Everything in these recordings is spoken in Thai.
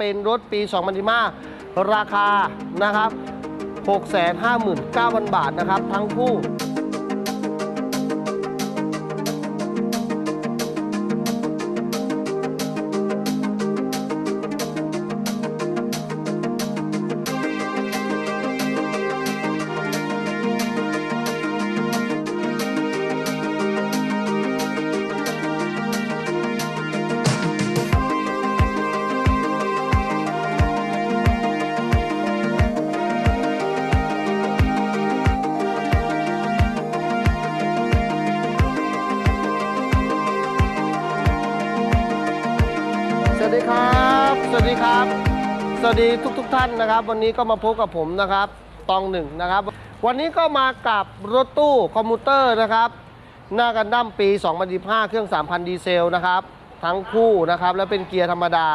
เป็นรถปี 2015 ราคานะครับ 659,000 บาทนะครับ ทั้งคู่ วัสดีครับ สวัสดีครับ สวัสดีทุกทท่านนะครับ วันนี้ก็มาพบกับผมนะครับ ตองหนึ่งนะครับ วันนี้ก็มากับรถตู้คอมมูเตอร์นะครับ หน้ากันดั้มปี 2015 เครื่อง 3,000 ดีเซลนะครับ ทั้งคู่นะครับ และเป็นเกียร์ธรรมดา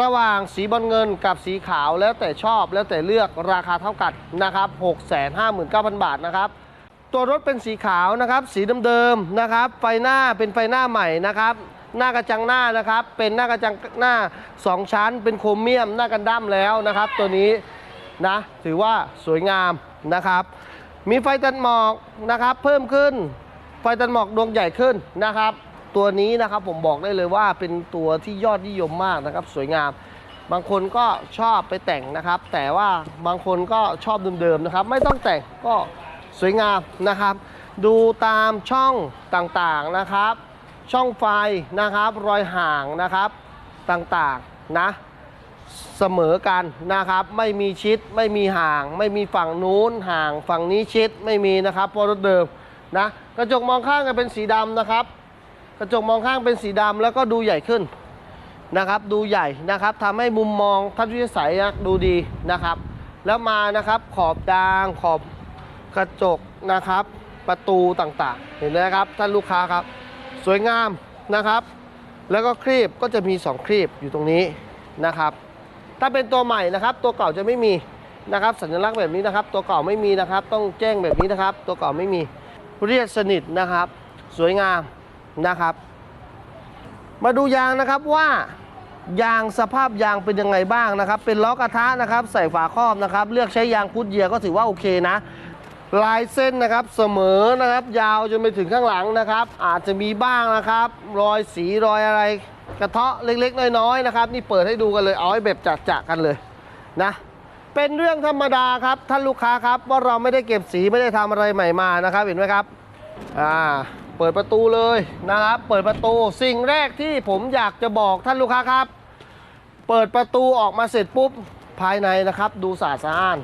ระหว่างสีบอลเงินกับสีขาวแล้วแต่ชอบแล้วแต่เลือกราคาเท่ากันนะครับ 659,000 บาทนะครับตัวรถเป็นสีขาวนะครับ สีเดิมๆนะครับ ไฟหน้าเป็นไฟหน้าใหม่นะครับ หน้ากระจังหน้านะครับ เป็นหน้ากระจังหน้า 2 ชั้น เป็นโครเมียมหน้ากันดั้มแล้วนะครับ ตัวนี้นะถือว่าสวยงามนะครับ มีไฟตัดหมอกนะครับ เพิ่มขึ้น ไฟตัดหมอกดวงใหญ่ขึ้นนะครับ ตัวนี้นะครับผมบอกได้เลยว่าเป็นตัวที่ยอดนิยมมากนะครับ สวยงาม บางคนก็ชอบไปแต่งนะครับ แต่ว่าบางคนก็ชอบเดิมๆนะครับ ไม่ต้องแต่งก็สวยงามนะครับ ดูตามช่องต่างๆนะครับ ช่องไฟนะครับ รอยห่างนะครับต่างๆนะเสมอกันนะครับ ไม่มีชิดไม่มีห่าง ไม่มีฝั่งนู้นห่างฝั่งนี้ชิดไม่มีนะครับเพราะรถเดิมนะกระจกมองข้างเป็นสีดำนะครับ กระจกมองข้างเป็นสีดำแล้วก็ดูใหญ่ขึ้นนะครับ ดูใหญ่นะครับทำให้มุมมองทัศนวิสัยดูดีนะครับ แล้วมานะครับขอบดางขอบกระจกนะครับ ประตูต่างๆ เห็นไหมครับท่านลูกค้าครับ สวยงามนะครับ แล้วก็ครีบก็จะมี 2 ครีบอยู่ตรงนี้นะครับ ถ้าเป็นตัวใหม่นะครับ ตัวเก่าจะไม่มีนะครับ สัญลักษณ์แบบนี้นะครับ ตัวเก่าไม่มีนะครับ ต้องแจ้งแบบนี้นะครับ ตัวเก่าไม่มีเรียบสนิทนะครับ สวยงามนะครับ มาดูยางนะครับว่ายางสภาพยางเป็นยังไงบ้างนะครับ เป็นล้อกระทะนะครับ ใส่ฝาครอบนะครับ เลือกใช้ยางพุดเยียก็ถือว่าโอเคนะ ลายเส้นนะครับเสมอนะครับ ยาวจนไปถึงข้างหลังนะครับ อาจจะมีบ้างนะครับ รอยสีรอยอะไร กระเทาะเล็กๆ น้อยๆนะครับ นี่เปิดให้ดูกันเลยเอาให้แบบจัดๆกันเลยนะเป็นเรื่องธรรมดาครับท่านลูกค้าครับว่าเราไม่ได้เก็บสีไม่ได้ทำอะไรใหม่มานะครับเห็นไหมครับอ่าเปิดประตูเลยนะครับ เปิดประตูสิ่งแรกที่ผมอยากจะบอกท่านลูกค้าครับ เปิดประตูออกมาเสร็จปุ๊บภายในนะครับ ดูสะอาดสะอ้าน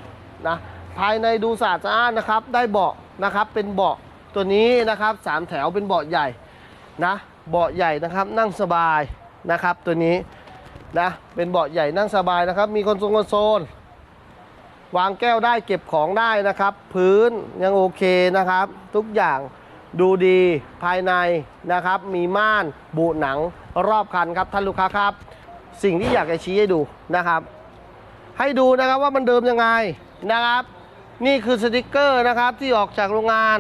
นะ ภายในดูสะอาดสะอ้านนะครับ ได้เบาะนะครับ เป็นเบาะตัวนี้นะครับสามแถวเป็นเบาะใหญ่นะเบาะใหญ่นะครับนั่งสบายนะครับ ตัวนี้นะเป็นเบาะใหญ่นั่งสบายนะครับ มีคอนโซลคอนโซลวางแก้วได้เก็บของได้นะครับ พื้นยังโอเคนะครับ ทุกอย่างดูดีภายในนะครับ มีม่านบูหนังรอบคันครับท่านลูกค้าครับ สิ่งที่อยากจะชี้ให้ดูนะครับ ให้ดูนะครับว่ามันเดิมยังไงนะครับ นี่คือสติกเกอร์นะครับที่ออกจากโรงงาน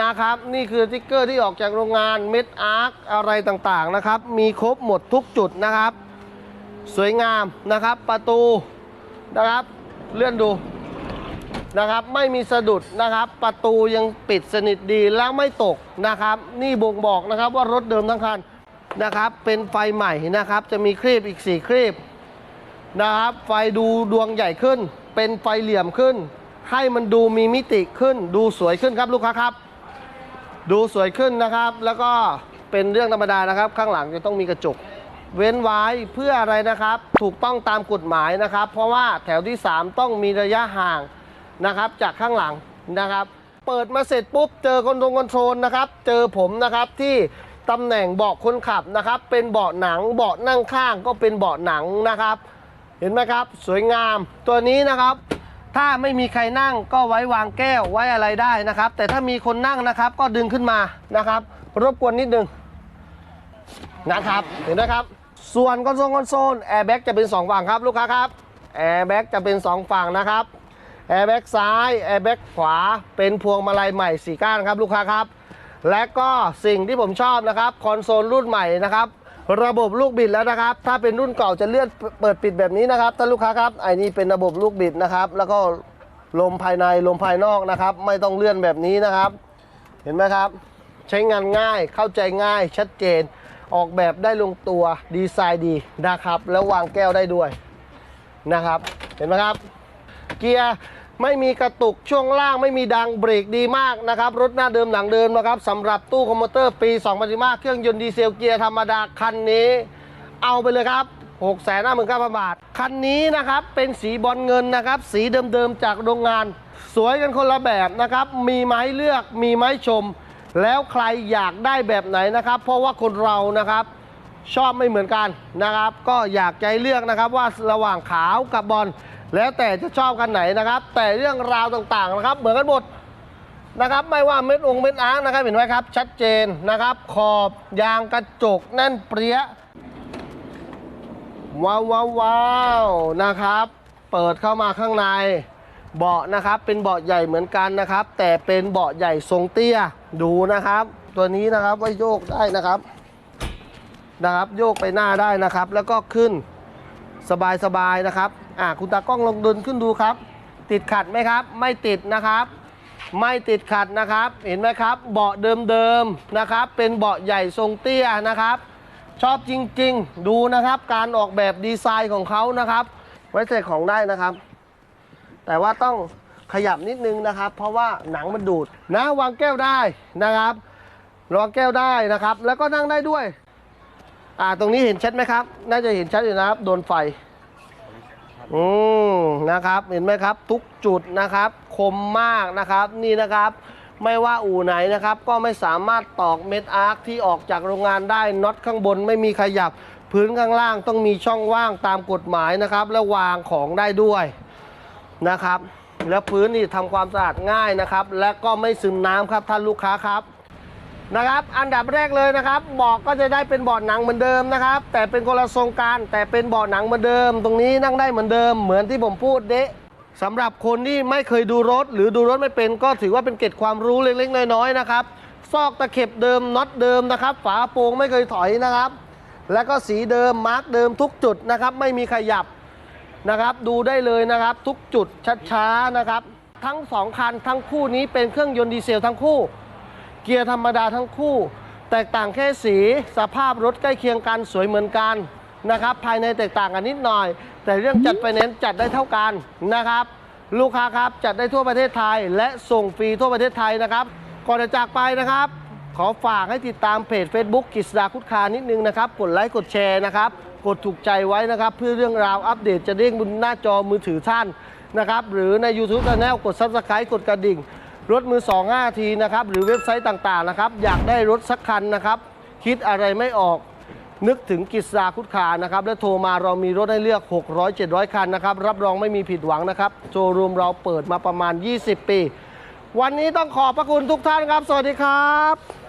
นะครับ นี่คือสติกเกอร์ที่ออกจากโรงงานเม็ดอาร์คอะไรต่างๆนะครับ มีครบหมดทุกจุดนะครับ สวยงามนะครับประตูนะครับ เลื่อนดูนะครับ ไม่มีสะดุดนะครับ ประตูยังปิดสนิทดีแล้วไม่ตกนะครับ นี่บ่งบอกนะครับว่ารถเดิมทั้งคันนะครับ เป็นไฟใหม่นะครับ จะมีครีบอีก 4 ครีบนะครับ ไฟดูดวงใหญ่ขึ้น เป็นไฟเหลี่ยมขึ้น ให้มันดูมีมิติขึ้น ดูสวยขึ้นครับลูกค้าครับ ดูสวยขึ้นนะครับ แล้วก็เป็นเรื่องธรรมดานะครับ ข้างหลังจะต้องมีกระจก เว้นไว้เพื่ออะไรนะครับ ถูกต้องตามกฎหมายนะครับ เพราะว่าแถวที่ 3 ต้องมีระยะห่างนะครับ จากข้างหลังนะครับ เปิดมาเสร็จปุ๊บเจอคอนโทรลคอนโทรลนะครับ เจอผมนะครับที่ตำแหน่งเบาะคนขับนะครับ เป็นเบาะหนังเบาะนั่งข้างก็เป็นเบาะหนังนะครับ เห็นไหมครับ สวยงาม ตัวนี้นะครับ ถ้าไม่มีใครนั่งก็ไว้วางแก้วไว้อะไรได้นะครับ แต่ถ้ามีคนนั่งนะครับ ก็ดึงขึ้นมานะครับ รบกวนนิดนึงนะครับ เห็นไหมครับ ส่วนคอนโซลคอนโซลแอร์แบ็กจะเป็น 2 ฝั่งครับลูกค้าครับแอร์แบ็กจะเป็น 2 ฝั่งนะครับแอร์แบ็กซ้ายแอร์แบ็กขวาเป็นพวงมาลัยใหม่สีก้านครับลูกค้าครับ และก็สิ่งที่ผมชอบนะครับคอนโซลรุ่นใหม่นะครับ ระบบลูกบิดแล้วนะครับ ถ้าเป็นรุ่นเก่าจะเลื่อนเปิดปิดแบบนี้นะครับท่านลูกค้าครับไอ้นี่เป็นระบบลูกบิดนะครับ แล้วก็ลมภายในลมภายนอกนะครับ ไม่ต้องเลื่อนแบบนี้นะครับ เห็นไหมครับ ใช้งานง่ายเข้าใจง่ายชัดเจน ออกแบบได้ลงตัวดีไซน์ดีนะครับ แล้ววางแก้วได้ด้วยนะครับ เห็นไหมครับ เกียร์ ไม่มีกระตุกช่วงล่างไม่มีดังเบรกดีมากนะครับ รถหน้าเดิมหลังเดิมนะครับสำหรับตู้คอมพิวเตอร์ปี2015เครื่องยนต์ดีเซลเกียร์ธรรมดาคันนี้ เอาไปเลยครับ6 5 9 0 0 0บาท คันนี้นะครับเป็นสีบอลเงินนะครับ สีเดิมๆจากโรงงาน สวยกันคนละแบบนะครับ มีไม้เลือกมีไม้ชม แล้วใครอยากได้แบบไหนนะครับ เพราะว่าคนเรานะครับชอบไม่เหมือนกันนะครับ ก็อยากใจเลือกนะครับว่าระหว่างขาวกับบอล แล้วแต่จะชอบกันไหนนะครับ แต่เรื่องราวต่างๆนะครับ เหมือนกันหมดนะครับ ไม่ว่าเม็ดองเม็ดอ้างนะครับเห็นไหมครับ ชัดเจนนะครับ ขอบยางกระจกแน่นเปรี้ยว้าวว้าวว้าวนะครับ เปิดเข้ามาข้างในเบาะนะครับ เป็นเบาะใหญ่เหมือนกันนะครับ แต่เป็นเบาะใหญ่ทรงเตี้ยดูนะครับ ตัวนี้นะครับไว้โยกได้นะครับนะครับ โยกไปหน้าได้นะครับ แล้วก็ขึ้นสบายๆนะครับ อ่าคุณตากล้องลงดินขึ้นดูครับ ติดขัดไหมครับ ไม่ติดนะครับ ไม่ติดขัดนะครับ เห็นไหมครับ เบาะเดิมๆนะครับ เป็นเบาะใหญ่ทรงเตี้ยนะครับ ชอบจริงๆ ดูนะครับ การออกแบบดีไซน์ของเขานะครับ ไว้ใส่ของได้นะครับ แต่ว่าต้องขยับนิดนึงนะครับ เพราะว่าหนังมันดูดนะวางแก้วได้นะครับวางแก้วได้นะครับ แล้วก็นั่งได้ด้วย อ่าตรงนี้เห็นชัดไหมครับ น่าจะเห็นชัดอยู่นะครับ โดนไฟ อืมนะครับเห็นไหมครับ ทุกจุดนะครับ คมมากนะครับนี่นะครับ ไม่ว่าอู่ไหนนะครับ ก็ไม่สามารถตอกเม็ดอาร์คที่ออกจากโรงงานได้น็อตข้างบนไม่มีขยับ พื้นข้างล่างต้องมีช่องว่างตามกฎหมายนะครับ และวางของได้ด้วยนะครับ แล้วพื้นนี่ทำความสะอาดง่ายนะครับ และก็ไม่ซึมน้ำครับท่านลูกค้าครับ นะครับ อันดับแรกเลยนะครับเบาะก็จะได้เป็นเบาะหนังเหมือนเดิมนะครับ แต่เป็นคนละทรงการแต่เป็นเบาะหนังเหมือนเดิม ตรงนี้นั่งได้เหมือนเดิม เหมือนที่ผมพูดเดะสำหรับคนที่ไม่เคยดูรถ หรือดูรถไม่เป็นก็ถือว่าเป็นเกร็ดความรู้เล็กๆน้อยๆนะครับซอกตะเข็บเดิมน็อตเดิมนะครับ ฝาโปรงไม่เคยถอยนะครับ แล้วก็สีเดิมมาร์กเดิมทุกจุดนะครับ ไม่มีขยับนะครับ ดูได้เลยนะครับ ทุกจุดช้าๆนะครับ ทั้งสองคันทั้งคู่นี้เป็นเครื่องยนต์ดีเซลทั้งคู่ เกียร์ธรรมดาทั้งคู่ แตกต่างแค่สีสภาพรถใกล้เคียงกันสวยเหมือนกันนะครับภายในแตกต่างกันนิดหน่อย แต่เรื่องจัดไฟแนนซ์จัดได้เท่ากันนะครับ ลูกค้าครับจัดได้ทั่วประเทศไทย และส่งฟรีทั่วประเทศไทยนะครับก่อนจะจากไปนะครับ ขอฝากให้ติดตามเพจ Facebook กิษดาคุดคานิดนึงนะครับ กดไลค์กดแชร์นะครับ กดถูกใจไว้นะครับ เพื่อเรื่องราวอัปเดตจะเด้งบนหน้าจอมือถือท่านนะครับ หรือใน YouTube Channel กด Subscribe กดกระดิ่ง รถมือ2 5ทีนะครับหรือเว็บไซต์ต่างๆนะครับอยากได้รถสักคันนะครับ คิดอะไรไม่ออกนึกถึงกิจสาคุดขานะครับ และโทรมาเรามีรถให้เลือก 600 700 คันนะครับ รับรองไม่มีผิดหวังนะครับ โชว์รูมเราเปิดมาประมาณ 20 ปี วันนี้ต้องขอบพระคุณทุกท่านครับ สวัสดีครับ